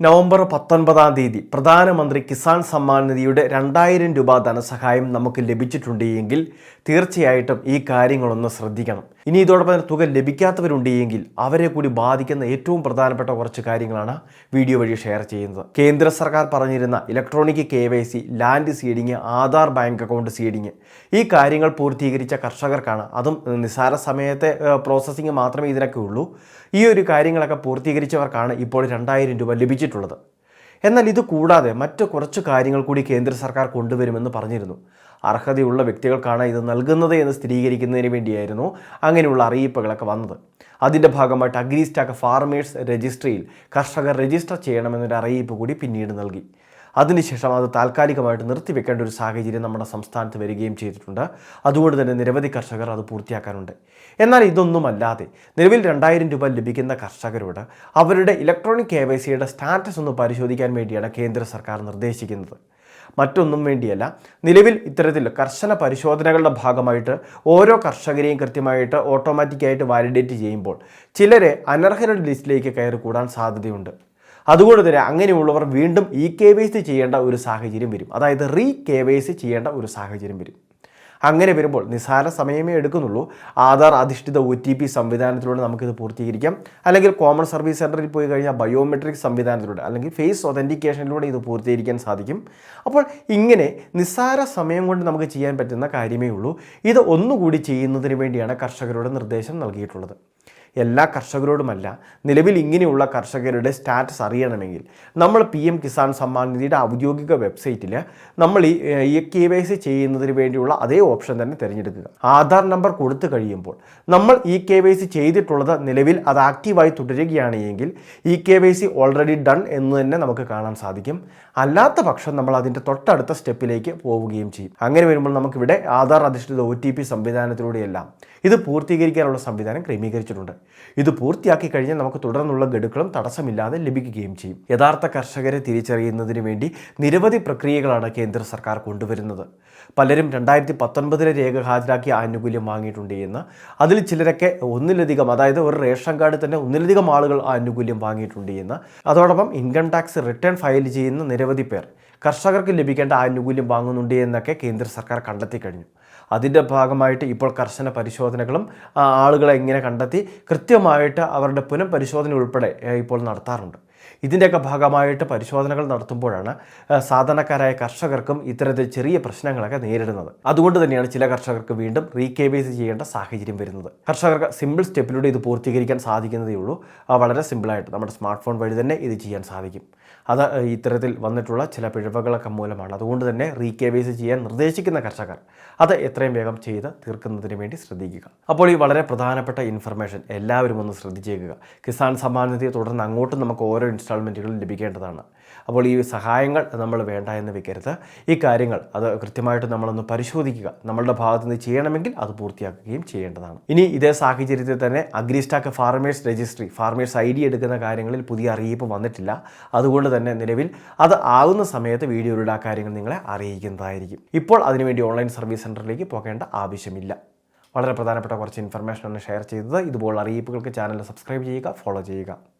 November പത്തൊൻപതാം തീയതി പ്രധാനമന്ത്രി കിസാൻ സമ്മാൻ നിധിയുടെ രണ്ടായിരം രൂപ ധനസഹായം നമുക്ക് ലഭിച്ചിട്ടുണ്ട് എങ്കിൽ തീർച്ചയായിട്ടും ഈ കാര്യങ്ങളൊന്ന് ശ്രദ്ധിക്കണം. ഇനി ഇതോടൊപ്പം തന്നെ തുക ലഭിക്കാത്തവരുണ്ട് എങ്കിൽ അവരെ കൂടി ബാധിക്കുന്ന ഏറ്റവും പ്രധാനപ്പെട്ട കുറച്ച് കാര്യങ്ങളാണ് വീഡിയോ വഴി ഷെയർ ചെയ്യുന്നത്. കേന്ദ്ര സർക്കാർ പറഞ്ഞിരുന്ന electronic K Y C land seeding Aadhaar bank account seeding ഈ കാര്യങ്ങൾ പൂർത്തീകരിച്ച കർഷകർക്കാണ്. അതും നിസ്സാര സമയത്തെ പ്രോസസ്സിങ് മാത്രമേ ഇതിനൊക്കെ ഉള്ളൂ. ഈ ഒരു കാര്യങ്ങളൊക്കെ പൂർത്തീകരിച്ചവർക്കാണ് ഇപ്പോൾ രണ്ടായിരം രൂപ ലഭിച്ചിട്ടുള്ളത്. എന്നാൽ ഇത് കൂടാതെ മറ്റ് കുറച്ച് കാര്യങ്ങൾ കൂടി കേന്ദ്ര സർക്കാർ കൊണ്ടുവരുമെന്ന് പറഞ്ഞിരുന്നു. അർഹതയുള്ള വ്യക്തികൾക്കാണ് ഇത് നൽകുന്നത് എന്ന് സ്ഥിരീകരിക്കുന്നതിന് വേണ്ടിയായിരുന്നു അങ്ങനെയുള്ള അറിയിപ്പുകളൊക്കെ വന്നത്. അതിന്റെ ഭാഗമായിട്ട് അഗ്രി സ്റ്റാക്ക് ഫാർമേഴ്സ് രജിസ്ട്രിയിൽ കർഷകർ രജിസ്റ്റർ ചെയ്യണമെന്നൊരു അറിയിപ്പ് കൂടി പിന്നീട് നൽകി. അതിനുശേഷം അത് താൽക്കാലികമായിട്ട് നിർത്തിവെക്കേണ്ട ഒരു സാഹചര്യം നമ്മുടെ സംസ്ഥാനത്ത് വരികയും ചെയ്തിട്ടുണ്ട്. അതുകൊണ്ട് തന്നെ നിരവധി കർഷകർ അത് പൂർത്തിയാക്കാനുണ്ട്. എന്നാൽ ഇതൊന്നുമല്ലാതെ നിലവിൽ രണ്ടായിരം രൂപ ലഭിക്കുന്ന കർഷകരോട് അവരുടെ ഇലക്ട്രോണിക് കെ വൈ സിയുടെ സ്റ്റാറ്റസ് ഒന്ന് പരിശോധിക്കാൻ വേണ്ടിയാണ് കേന്ദ്ര സർക്കാർ നിർദ്ദേശിക്കുന്നത്. മറ്റൊന്നും വേണ്ടിയല്ല നിലവിൽ ഇത്തരത്തിൽ കർശന പരിശോധനകളുടെ ഭാഗമായിട്ട് ഓരോ കർഷകരെയും കൃത്യമായിട്ട് ഓട്ടോമാറ്റിക്കായിട്ട് വാലിഡേറ്റ് ചെയ്യുമ്പോൾ ചിലരെ അനർഹരുടെ ലിസ്റ്റിലേക്ക് കയറി കൂടാൻ സാധ്യതയുണ്ട്. അതുകൊണ്ട് തന്നെ അങ്ങനെയുള്ളവർ വീണ്ടും ഇ കെ വൈ സി ചെയ്യേണ്ട ഒരു സാഹചര്യം വരും. അതായത് റീ കെ വൈ സി ചെയ്യേണ്ട ഒരു സാഹചര്യം വരും. അങ്ങനെ വരുമ്പോൾ നിസ്സാര സമയമേ എടുക്കുന്നുള്ളൂ. ആധാർ അധിഷ്ഠിത ഒ ടി പി സംവിധാനത്തിലൂടെ നമുക്കിത് പൂർത്തീകരിക്കാം. അല്ലെങ്കിൽ കോമൺ സർവീസ് സെന്ററിൽ പോയി കഴിഞ്ഞാൽ ബയോമെട്രിക് സംവിധാനത്തിലൂടെ അല്ലെങ്കിൽ ഫേസ് ഒതന്റിക്കേഷനിലൂടെ ഇത് പൂർത്തീകരിക്കാൻ സാധിക്കും. അപ്പോൾ ഇങ്ങനെ നിസ്സാര സമയം കൊണ്ട് നമുക്ക് ചെയ്യാൻ പറ്റുന്ന കാര്യമേ ഉള്ളൂ. ഇത് ഒന്നുകൂടി ചെയ്യുന്നതിന് വേണ്ടിയാണ് കർഷകരുടെ നിർദ്ദേശം നൽകിയിട്ടുള്ളത്. എല്ലാ കർഷകരോടുമല്ല. നിലവിൽ ഇങ്ങനെയുള്ള കർഷകരുടെ സ്റ്റാറ്റസ് അറിയണമെങ്കിൽ നമ്മൾ പി എം കിസാൻ സമ്മാൻ നിധിയുടെ ഔദ്യോഗിക വെബ്സൈറ്റിൽ നമ്മൾ ഈ കെ വൈ സി ചെയ്യുന്നതിന് വേണ്ടിയുള്ള അതേ ഓപ്ഷൻ തന്നെ തിരഞ്ഞെടുക്കുക. ആധാർ നമ്പർ കൊടുത്തു കഴിയുമ്പോൾ നമ്മൾ ഇ കെ വൈ സി ചെയ്തിട്ടുള്ളത് നിലവിൽ അത് ആക്റ്റീവായി തുടരുകയാണെങ്കിൽ ഈ K Y C already done എന്ന് തന്നെ നമുക്ക് കാണാൻ സാധിക്കും. അല്ലാത്ത പക്ഷം നമ്മൾ അതിന്റെ തൊട്ടടുത്ത സ്റ്റെപ്പിലേക്ക് പോവുകയും ചെയ്യും. അങ്ങനെ വരുമ്പോൾ നമുക്കിവിടെ ആധാർ അധിഷ്ഠിത ഒ ടി പി സംവിധാനത്തിലൂടെയെല്ലാം ഇത് പൂർത്തീകരിക്കാനുള്ള സംവിധാനം ക്രമീകരിച്ചിട്ടുണ്ട്. ഇത് പൂർത്തിയാക്കി കഴിഞ്ഞാൽ നമുക്ക് തുടർന്നുള്ള ഗഡുക്കളും തടസ്സമില്ലാതെ ലഭിക്കുകയും ചെയ്യും. യഥാർത്ഥ കർഷകരെ തിരിച്ചറിയുന്നതിന് വേണ്ടി നിരവധി പ്രക്രിയകളാണ് കേന്ദ്ര സർക്കാർ കൊണ്ടുവരുന്നത്. പലരും രണ്ടായിരത്തി പത്തൊൻപതിലെ രേഖ ഹാജരാക്കിയ ആനുകൂല്യം വാങ്ങിയിട്ടുണ്ട് എന്ന്. അതിൽ ചിലരൊക്കെ ഒന്നിലധികം അതായത് ഒരു റേഷൻ കാർഡ് തന്നെ ഒന്നിലധികം ആളുകൾ ആനുകൂല്യം വാങ്ങിയിട്ടുണ്ട് എന്ന്. അതോടൊപ്പം ഇൻകം ടാക്സ് റിട്ടേൺ ഫയൽ ചെയ്യുന്ന നിരവധി പേർ കർഷകർക്ക് ലഭിക്കേണ്ട ആനുകൂല്യം വാങ്ങുന്നുണ്ട് എന്നൊക്കെ കേന്ദ്ര സർക്കാർ കണ്ടെത്തി കഴിഞ്ഞു. അതിന്റെ ഭാഗമായിട്ട് ഇപ്പോൾ കർശന പരിശോധനകളും ആളുകളെ എങ്ങനെ കണ്ടെത്തി കൃത്യമായിട്ട് അവരുടെ പുനഃപരിശോധന ഉൾപ്പെടെ ഇപ്പോൾ നടത്താറുണ്ട്. ഇതിന്റെയൊക്കെ ഭാഗമായിട്ട് പരിശോധനകൾ നടത്തുമ്പോഴാണ് സാധാരണക്കാരായ കർഷകർക്കും ഇത്തരത്തിൽ ചെറിയ പ്രശ്നങ്ങളൊക്കെ നേരിടുന്നത്. അതുകൊണ്ട് തന്നെയാണ് ചില കർഷകർക്ക് വീണ്ടും റീ കെ വൈ സി ചെയ്യേണ്ട സാഹചര്യം വരുന്നത്. കർഷകർക്ക് സിമ്പിൾ സ്റ്റെപ്പിലൂടെ ഇത് പൂർത്തീകരിക്കാൻ സാധിക്കുന്നതേ ഉള്ളൂ. വളരെ സിമ്പിളായിട്ട് നമ്മുടെ സ്മാർട്ട് ഫോൺ വഴി തന്നെ ഇത് ചെയ്യാൻ സാധിക്കും. അത് ഇത്തരത്തിൽ വന്നിട്ടുള്ള ചില പിഴവുകളൊക്കെ മൂലമാണ്. അതുകൊണ്ട് തന്നെ റീ കെ വൈ സി ചെയ്യാൻ നിർദ്ദേശിക്കുന്ന കർഷകർ അത് എത്രയും വേഗം ചെയ്ത് തീർക്കുന്നതിന് വേണ്ടി ശ്രദ്ധിക്കുക. അപ്പോൾ ഈ വളരെ പ്രധാനപ്പെട്ട ഇൻഫർമേഷൻ എല്ലാവരും ഒന്ന് ശ്രദ്ധിച്ചേക്കുക. കിസാൻ സമ്മാൻ നിധി തുടർന്ന് അങ്ങോട്ടും നമുക്ക് ഓരോ ഇൻസ്റ്റാൾമെന്റുകളും ലഭിക്കേണ്ടതാണ്. അപ്പോൾ ഈ സഹായങ്ങൾ നമ്മൾ വേണ്ട എന്ന് വെക്കരുത്. ഈ കാര്യങ്ങൾ അത് കൃത്യമായിട്ട് നമ്മളൊന്ന് പരിശോധിക്കുക. നമ്മളുടെ ഭാഗത്ത് നിന്ന് ചെയ്യണമെങ്കിൽ അത് പൂർത്തിയാക്കുകയും ചെയ്യേണ്ടതാണ്. ഇനി ഇതേ സാഹചര്യത്തിൽ തന്നെ AgriStack farmers registry farmers I D എടുക്കുന്ന കാര്യങ്ങളിൽ പുതിയ അറിയിപ്പ് വന്നിട്ടില്ല. അതുകൊണ്ട് തന്നെ നിലവിൽ അത് ആകുന്ന സമയത്ത് വീഡിയോയിലൂടെ ആ കാര്യങ്ങൾ നിങ്ങളെ അറിയിക്കുന്നതായിരിക്കും. ഇപ്പോൾ അതിനുവേണ്ടി ഓൺലൈൻ സർവീസ് സെന്ററിലേക്ക് പോകേണ്ട ആവശ്യമില്ല. വളരെ പ്രധാനപ്പെട്ട കുറച്ച് ഇൻഫർമേഷനാണ് ഷെയർ ചെയ്തത്. ഇതുപോലുള്ള അറിയിപ്പുകൾക്ക് ചാനൽ സബ്സ്ക്രൈബ് ചെയ്യുക ഫോളോ ചെയ്യുക.